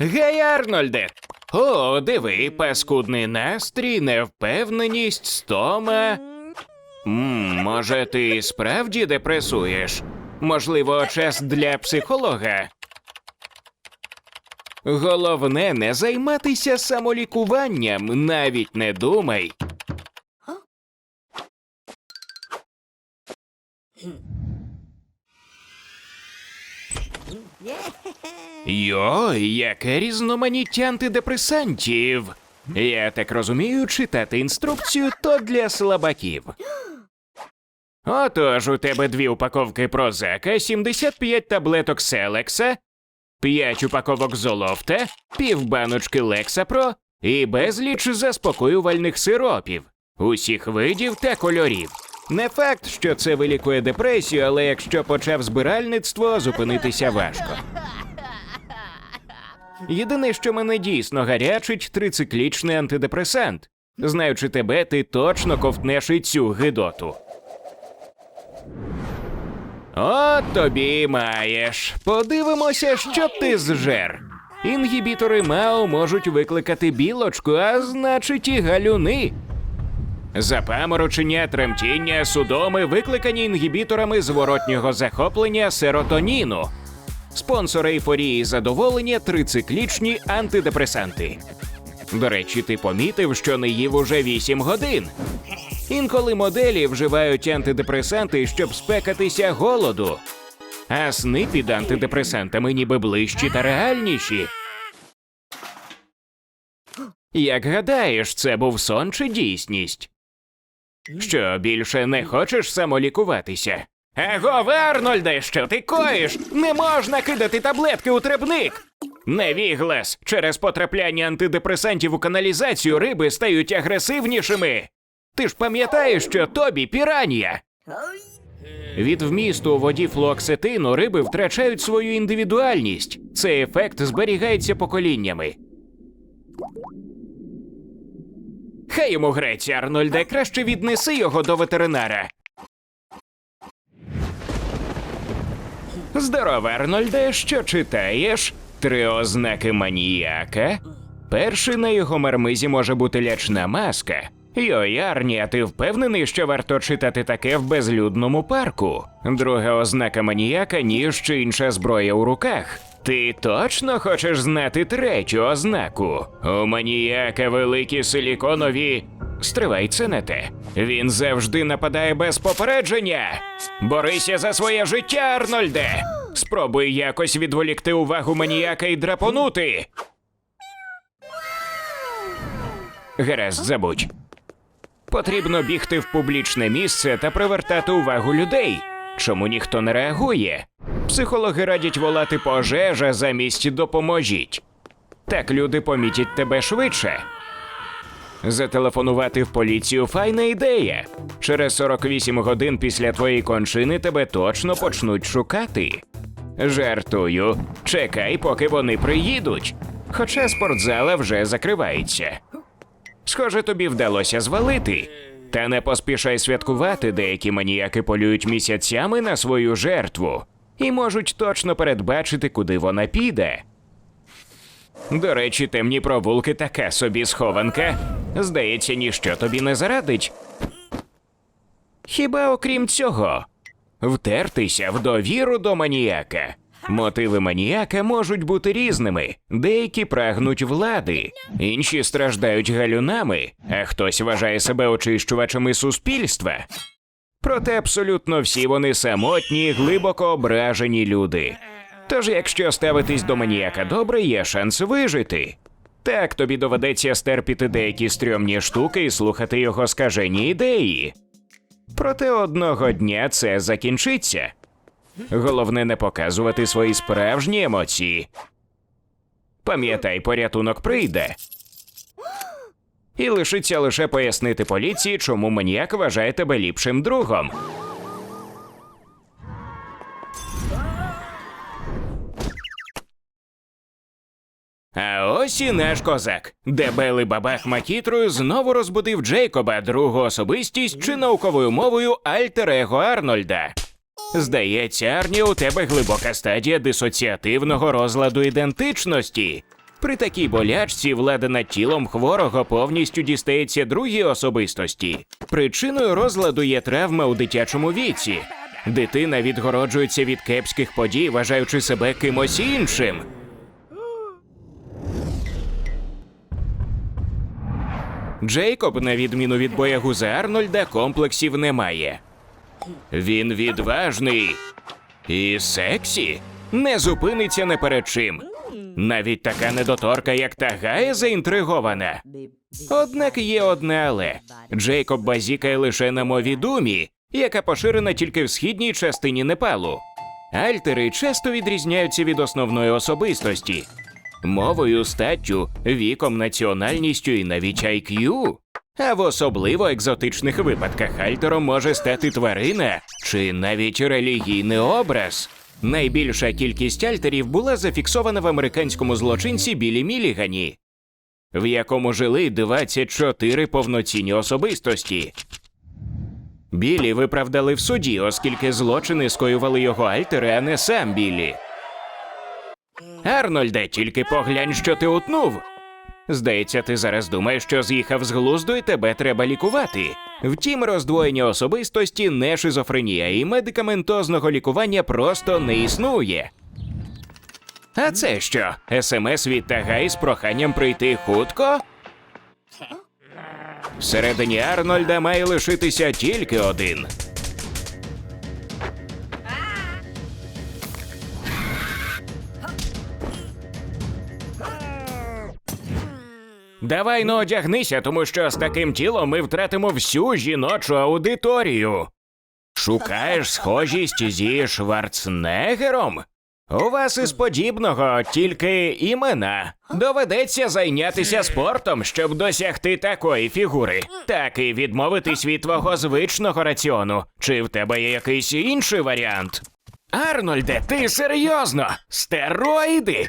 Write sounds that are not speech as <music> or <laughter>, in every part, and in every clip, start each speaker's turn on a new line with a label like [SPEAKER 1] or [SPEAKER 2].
[SPEAKER 1] Гей, Арнольде! О, диви, паскудний настрій, невпевненість, стома. М, може, ти справді депресуєш? Можливо, час для психолога? Головне не займатися самолікуванням, навіть не думай. Йой, яке різноманіття антидепресантів. Я так розумію, читати інструкцію то для слабаків. Отож, у тебе дві упаковки прозака, 75 таблеток селекса, 5 упаковок золофта, півбаночки лексапро і безліч заспокоювальних сиропів, усіх видів та кольорів. Не факт, що це вилікує депресію, але якщо почав збиральництво, зупинитися важко. Єдине, що мене дійсно гарячить, трициклічний антидепресант. Знаючи тебе, ти точно ковтнеш і цю гидоту. От тобі маєш. Подивимося, що ти зжер. Інгібітори МАО можуть викликати білочку, а значить і галюни. Запаморочення, тремтіння, судоми викликані інгібіторами зворотнього захоплення серотоніну. Спонсори ейфорії задоволення трициклічні антидепресанти. До речі, ти помітив, що не їв уже 8 годин. Інколи моделі вживають антидепресанти, щоб спекатися голоду. А сни під антидепресантами ніби ближчі та реальніші. Як гадаєш, це був сон чи дійсність? Що більше не хочеш самолікуватися? Его, Арнольде, що ти коїш? Не можна кидати таблетки у требник. Невіглас, через потрапляння антидепресантів у каналізацію риби стають агресивнішими. Ти ж пам'ятаєш, що тобі піранія. Від вмісту у воді флуоксетину риби втрачають свою індивідуальність. Цей ефект зберігається поколіннями. Хай йому греться, Арнольде, краще віднеси його до ветеринара. Здорово, Арнольде, що читаєш? Три ознаки маніяка. Перший на його мармизі може бути лячна маска. Йой, Арні, а ти впевнений, що варто читати таке в безлюдному парку? Друга ознака маніяка ніж чи інша зброя у руках. Ти точно хочеш знати третю ознаку? У маніяка великі силіконові. Стривай, це не те. Він завжди нападає без попередження. Борися за своє життя, Арнольде. Спробуй якось відволікти увагу маніяка і драпонути. Гаразд, забудь. Потрібно бігти в публічне місце та привертати увагу людей. Чому ніхто не реагує? Психологи радять волати пожежа замість допоможіть. Так люди помітять тебе швидше. Зателефонувати в поліцію файна ідея. Через 48 годин після твоєї кончини тебе точно почнуть шукати. Жартую, чекай, поки вони приїдуть. Хоча спортзала вже закривається. Схоже, тобі вдалося звалити. Та не поспішай святкувати, деякі маніяки полюють місяцями на свою жертву і можуть точно передбачити, куди вона піде. До речі, темні провулки така собі схованка. Здається, ніщо тобі не зарадить. Хіба окрім цього, втертися в довіру до маніяка. Мотиви маніяка можуть бути різними. Деякі прагнуть влади, інші страждають галюнами, а хтось вважає себе очищувачами суспільства. Проте абсолютно всі вони самотні, глибоко ображені люди. Тож, якщо ставитись до маніяка добре, є шанс вижити. Так тобі доведеться стерпіти деякі стрьомні штуки і слухати його скажені ідеї. Проте одного дня це закінчиться. Головне не показувати свої справжні емоції. Пам'ятай, порятунок прийде. І лишиться лише пояснити поліції, чому маніяк вважає тебе ліпшим другом. А ось і наш козак. Дебелий бабах Макітрою знову розбудив Джейкоба, другу особистість чи науковою мовою Альтер-Его Арнольда. Здається, Арні, у тебе глибока стадія дисоціативного розладу ідентичності. При такій болячці влада над тілом хворого повністю дістається другій особистості. Причиною розладу є травма у дитячому віці. Дитина відгороджується від кепських подій, вважаючи себе кимось іншим. Джейкоб, на відміну від боягуза Арнольда, комплексів не має. Він відважний і сексі не зупиниться не перед чим. Навіть така недоторка, як Тагая, заінтригована. Однак є одне але Джейкоб базікає лише на мові думі, яка поширена тільки в східній частині Непалу. Альтери часто відрізняються від основної особистості мовою, статтю, віком, національністю і навіть IQ. А в особливо екзотичних випадках альтером може стати тварина чи навіть релігійний образ. Найбільша кількість альтерів була зафіксована в американському злочинці Білі Мілігані, в якому жили 24 повноцінні особистості. Білі виправдали в суді, оскільки злочини скоювали його альтери, а не сам Білі. Арнольде, тільки поглянь, що ти утнув. Здається, ти зараз думаєш, що з'їхав з глузду і тебе треба лікувати. Втім, роздвоєння особистості не шизофренія, і медикаментозного лікування просто не існує. А це що? СМС від Тагай з проханням прийти хутко? Всередині Арнольда має лишитися тільки один. Давай ну одягнися, тому що з таким тілом ми втратимо всю жіночу аудиторію. Шукаєш схожість зі Шварценеггером? У вас із подібного тільки імена. Доведеться зайнятися спортом, щоб досягти такої фігури. Так і відмовитись від твого звичного раціону. Чи в тебе є якийсь інший варіант? Арнольде, ти серйозно? Стероїди?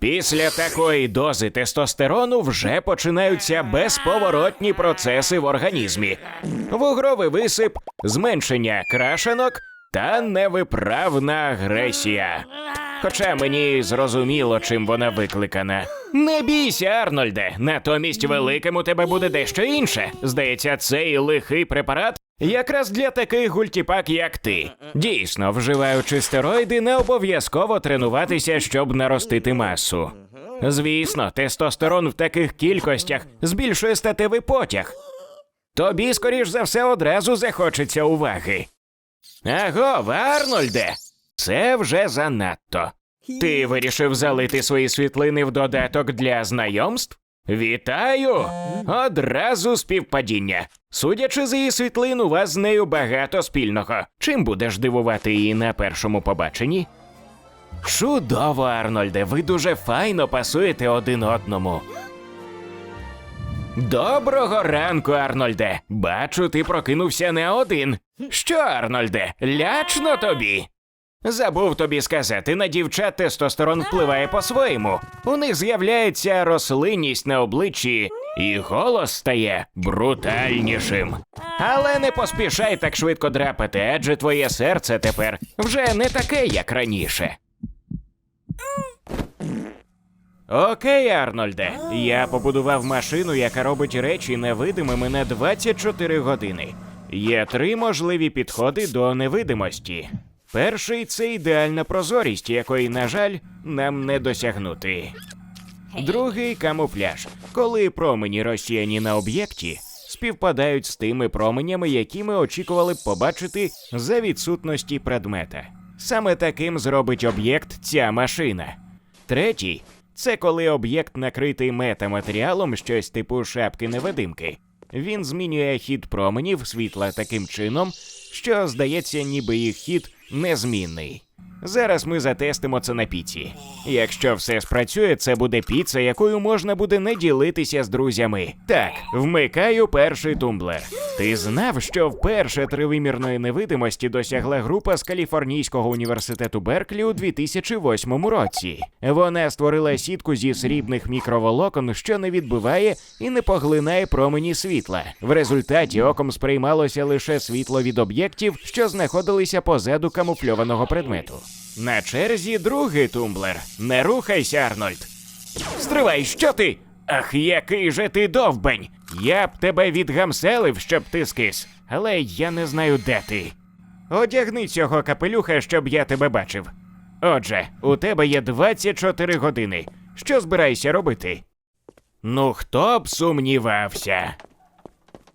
[SPEAKER 1] Після такої дози тестостерону вже починаються безповоротні процеси в організмі: вугровий висип, зменшення крашенок та невиправна агресія. Хоча мені зрозуміло, чим вона викликана. Не бійся, Арнольде. Натомість великим у тебе буде дещо інше. Здається, цей лихий препарат якраз для таких гультіпак, як ти. Дійсно, вживаючи стероїди, не обов'язково тренуватися, щоб наростити масу. Звісно, тестостерон в таких кількостях збільшує статевий потяг. Тобі, скоріш за все, одразу захочеться уваги. Аго, Арнольде, це вже занадто. Ти вирішив залити свої світлини в додаток для знайомств? Вітаю! Одразу співпадіння. Судячи з її світлин, у вас з нею багато спільного. Чим будеш дивувати її на першому побаченні? Чудово, Арнольде, ви дуже файно пасуєте один одному. Доброго ранку, Арнольде. Бачу, ти прокинувся не один. Що, Арнольде, лячно тобі? Забув тобі сказати, на дівчат тестостерон впливає по-своєму. У них з'являється рослинність на обличчі, і голос стає брутальнішим. Але не поспішай так швидко драпати, адже твоє серце тепер вже не таке, як раніше. Окей, Арнольде. Я побудував машину, яка робить речі невидимими на 24 години. Є три можливі підходи до невидимості. Перший це ідеальна прозорість, якої, на жаль, нам не досягнути. Другий камуфляж, коли промені розсіяні на об'єкті співпадають з тими променями, які ми очікували б побачити за відсутності предмета. Саме таким зробить об'єкт ця машина. Третій це коли об'єкт накритий метаматеріалом, щось типу шапки невидимки. Він змінює хід променів світла таким чином, що здається, ніби їх хід незмінний. Зараз ми затестимо це на піці. Якщо все спрацює, це буде піца, якою можна буде не ділитися з друзями. Так, вмикаю перший тумблер. Ти знав, що вперше тривимірної невидимості досягла група з Каліфорнійського університету Берклі у 2008 році. Вона створила сітку зі срібних мікроволокон, що не відбиває і не поглинає промені світла. В результаті оком сприймалося лише світло від об'єктів, що знаходилися позаду камуфльованого предмету. На черзі другий тумблер. Не рухайся, Арнольд. Стривай, що ти? Ах, який же ти довбень! Я б тебе відгамселив, щоб ти скис, але я не знаю, де ти. Одягни цього капелюха, щоб я тебе бачив. Отже, у тебе є 24 години. Що збираєшся робити? Ну, хто б сумнівався?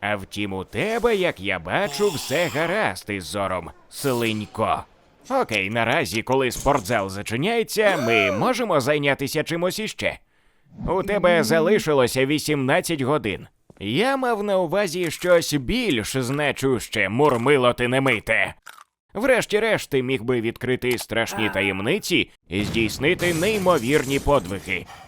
[SPEAKER 1] А втім, у тебе, як я бачу, все гаразд із зором, слинько. Окей, наразі, коли спортзал зачиняється, ми можемо зайнятися чимось іще. У тебе залишилося 18 годин. Я мав на увазі щось більш значуще, мурмило ти не мите. Врешті-решт, ти міг би відкрити страшні таємниці і здійснити неймовірні подвиги.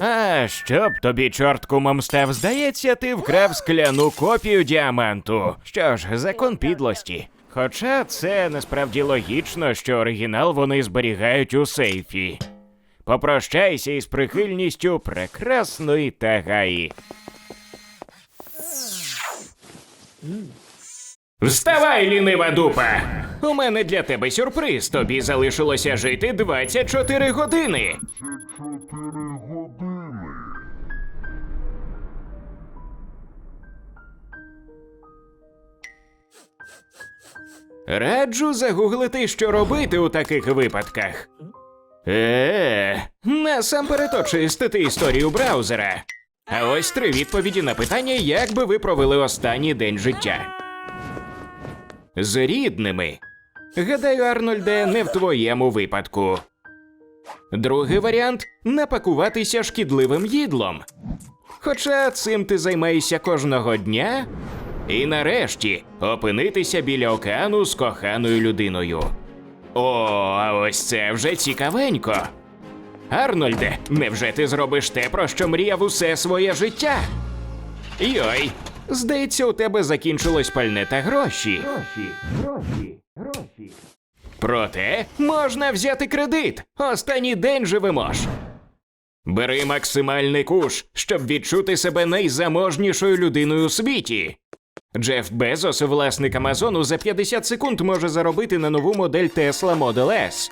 [SPEAKER 1] А щоб тобі, чорт кумом здається, ти вкрав скляну копію діаманту. Що ж, закон підлості. Хоча це насправді логічно, що оригінал вони зберігають у сейфі. Попрощайся із прихильністю прекрасної Тагаї. Вставай, лінива дупа! У мене для тебе сюрприз. Тобі залишилося жити 24 години. Раджу загуглити, що робити у таких випадках. Е, насамперед очистити історію браузера. А ось три відповіді на питання, як би ви провели останній день життя. З рідними. Гадаю, Арнольде, не в твоєму випадку. Другий варіант напакуватися шкідливим їдлом. Хоча цим ти займаєшся кожного дня. І нарешті опинитися біля океану з коханою людиною. О, а ось це вже цікавенько. Арнольде, невже ти зробиш те, про що мріяв усе своє життя? Йой, здається, у тебе закінчилось пальне та гроші. Гроші, гроші, гроші. Проте можна взяти кредит. Останній день живемо ж. Бери максимальний куш, щоб відчути себе найзаможнішою людиною у світі. Джеф Безос, власник Амазону, за 50 секунд може заробити на нову модель Tesla Model S.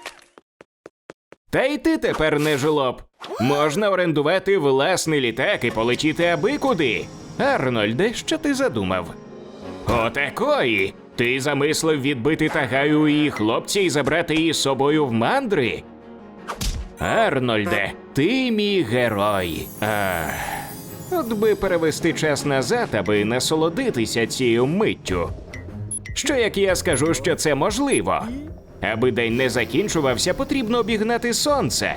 [SPEAKER 1] Та й ти тепер не жлоб. Можна орендувати власний літак і полетіти аби куди. Арнольде, що ти задумав? Отакої. Ти замислив відбити тагаю її хлопця і забрати її з собою в мандри? Арнольде, Ти мій герой. Ах. От би перевести час назад, аби насолодитися цією миттю. Що як я скажу, що це можливо? Аби день не закінчувався, потрібно обігнати сонце.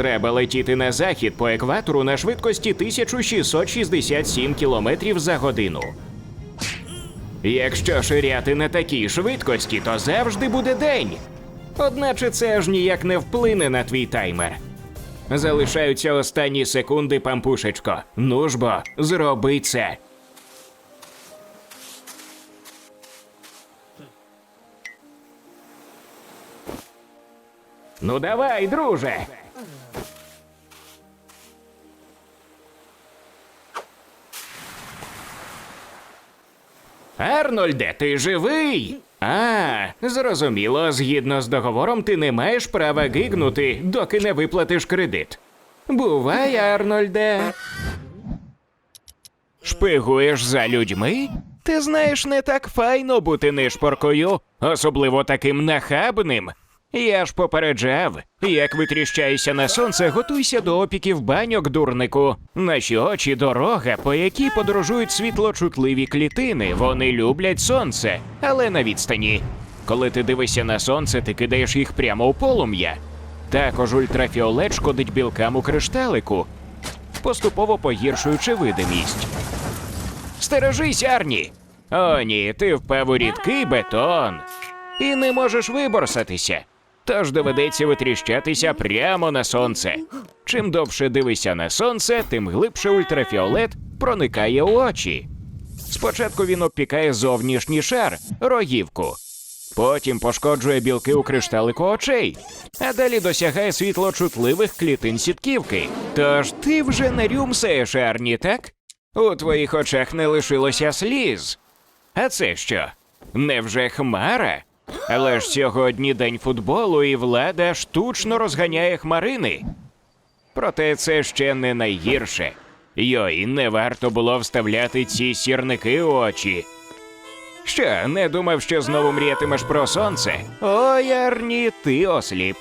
[SPEAKER 1] Треба летіти на захід по екватору на швидкості 1667 км за годину. Якщо ширяти на такій швидкості, то завжди буде день. Одначе це аж ніяк не вплине на твій таймер. Залишаються останні секунди, пампушечко. Ну ж бо, зроби це. Ну давай, друже. Арнольде, ти живий? А, зрозуміло, згідно з договором, ти не маєш права гигнути, доки не виплатиш кредит. Бувай, Арнольде. Шпигуєш за людьми? Ти знаєш, не так файно бути нишпоркою, особливо таким нахабним. Я ж попереджав, як витріщаєшся на сонце, готуйся до опіків баньок, дурнику. Наші очі дорога, по якій подорожують світлочутливі клітини. Вони люблять сонце, але на відстані. Коли ти дивишся на сонце, ти кидаєш їх прямо у полум'я. Також ультрафіолет шкодить білкам у кришталику, поступово погіршуючи видимість. Стережись, Арні! О, ні, ти впав у рідкий бетон і не можеш виборсатися. Тож доведеться витріщатися прямо на сонце. Чим довше дивишся на сонце, тим глибше ультрафіолет проникає у очі. Спочатку він обпікає зовнішній шар, рогівку. Потім пошкоджує білки у кришталику очей, а далі досягає світлочутливих клітин сітківки. Тож ти вже не рюмсаєш, Арні, так? У твоїх очах не лишилося сліз. А це що? Невже хмара? Але ж сьогодні день футболу, і влада штучно розганяє хмарини. Проте це ще не найгірше. Йой, не варто було вставляти ці сірники у очі. Що, не думав, що знову мріятимеш про сонце? Ой, Арні, ти осліп.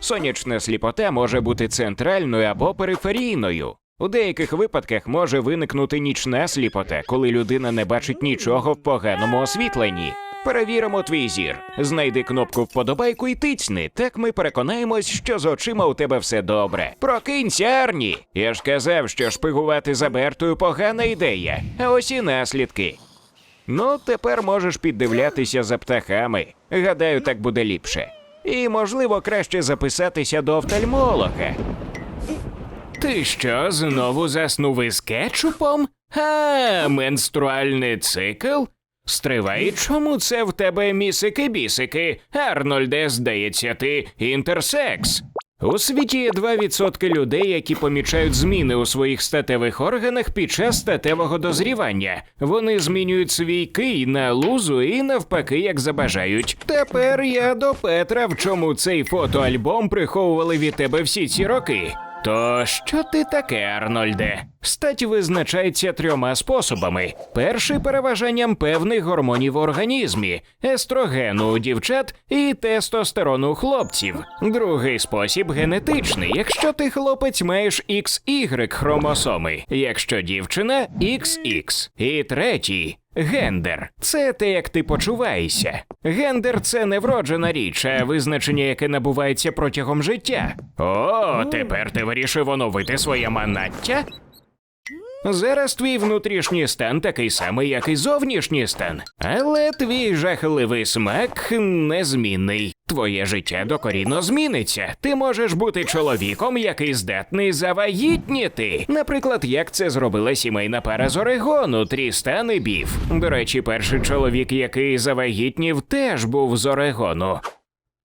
[SPEAKER 1] Сонячна сліпота може бути центральною або периферійною. У деяких випадках може виникнути нічна сліпота, коли людина не бачить нічого в поганому освітленні. Перевіримо твій зір. Знайди кнопку вподобайку і тицьни. Так ми переконаємось, що з очима у тебе все добре. Прокинься, Арні! Я ж казав, що шпигувати за Бертою погана ідея. А ось і наслідки. Ну, тепер можеш піддивлятися за птахами. Гадаю, так буде ліпше. І, можливо, краще записатися до офтальмолога. Ти що, знову заснув із кетчупом? А, менструальний цикл? Стривай, чому це в тебе місики-бісики? Арнольде, здається, ти інтерсекс. У світі є 2% людей, які помічають зміни у своїх статевих органах під час статевого дозрівання. Вони змінюють свій кий на лузу і навпаки, як забажають. Тепер я до Петра, в чому цей фотоальбом приховували від тебе всі ці роки. То що ти таке, Арнольде? Стать визначається трьома способами: перший переважанням певних гормонів в організмі, естрогену у дівчат і тестостерону у хлопців. Другий спосіб генетичний. Якщо ти хлопець маєш XY хромосоми, якщо дівчина XX. І третій. Гендер це те, як ти почуваєшся. Гендер це не вроджена річ, а визначення, яке набувається протягом життя. О, тепер ти вирішив оновити своє манаття? Зараз твій внутрішній стан такий самий, як і зовнішній стан. Але твій жахливий смак незмінний. Твоє життя докорінно зміниться. Ти можеш бути чоловіком, який здатний завагітніти. Наприклад, як це зробила сімейна пара з Орегону, Трістан і Біф. До речі, перший чоловік, який завагітнів, теж був з Орегону.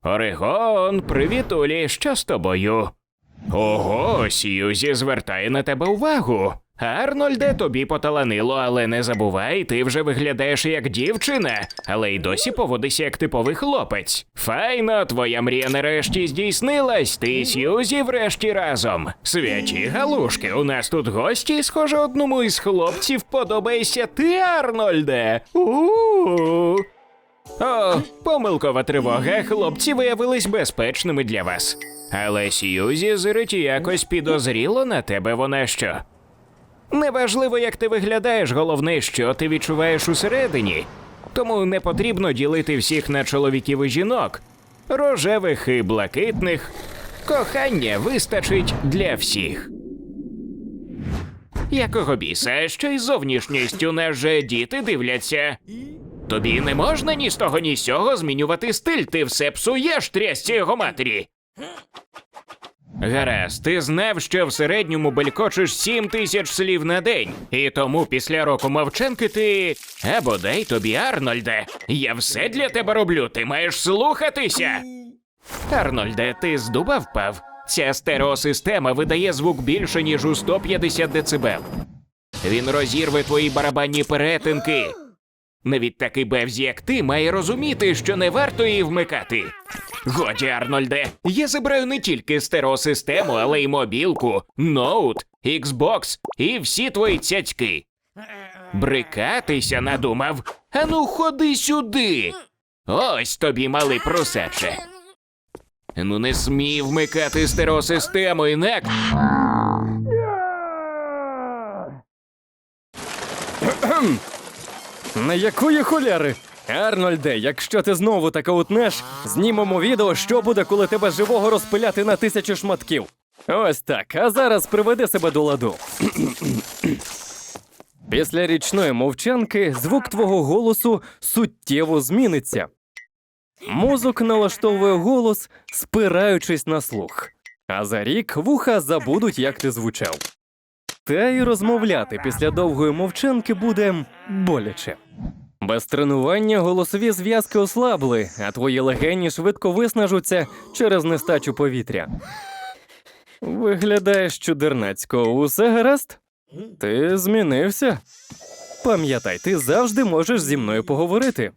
[SPEAKER 1] Орегон, привіт, Улі, що з тобою? Ого, Сьюзі звертає на тебе увагу. Арнольде, тобі поталанило, але не забувай, ти вже виглядаєш як дівчина, але й досі поводишся як типовий хлопець. Файно, твоя мрія нарешті здійснилась. Ти Сьюзі врешті разом. Святі галушки, у нас тут гості, схоже, одному із хлопців подобаєшся ти, Арнольде. У-у-у. О, Помилкова тривога, хлопці виявились безпечними для вас. Але Сьюзі Зериті якось підозріло на тебе вона що. Неважливо, як ти виглядаєш, головне, що ти відчуваєш усередині. Тому не потрібно ділити всіх на чоловіків і жінок, рожевих і блакитних. Кохання вистачить для всіх. Якого біса, що й зовнішністю нас же діти дивляться. Тобі не можна ні з того, ні з сього змінювати стиль, ти все псуєш трясці його матері. Гаразд, ти знав, що в середньому белькочеш сім тисяч слів на день, і тому після року мовчанки ти. А бодай тобі, Арнольде, я все для тебе роблю, ти маєш слухатися. Арнольде, ти з дуба впав? Ця стереосистема видає звук більше, ніж у 150 децибел. Він розірве твої барабанні перетинки. Навіть такий бевзі, як ти, має розуміти, що не варто її вмикати. Годі, Арнольде, я забираю не тільки стереосистему, але й мобілку, ноут, Xbox і всі твої цяцьки. Брикатися надумав. Ану, ходи сюди. Ось тобі, малий просаче. Ну не смій вмикати стереосистему, інак.
[SPEAKER 2] На якої холяри? Арнольде, якщо ти знову таке утнеш, знімемо відео, що буде, коли тебе живого розпиляти на тисячі шматків. Ось так, а зараз приведи себе до ладу. <clears throat> Після річної мовчанки звук твого голосу суттєво зміниться. Мозок налаштовує голос, спираючись на слух. А за рік вуха забудуть, як ти звучав. Та й розмовляти після довгої мовчанки буде боляче. Без тренування голосові зв'язки ослабли, а твої легені швидко виснажуться через нестачу повітря. Виглядаєш чудернацько, усе гаразд? Ти змінився? Пам'ятай, ти завжди можеш зі мною поговорити.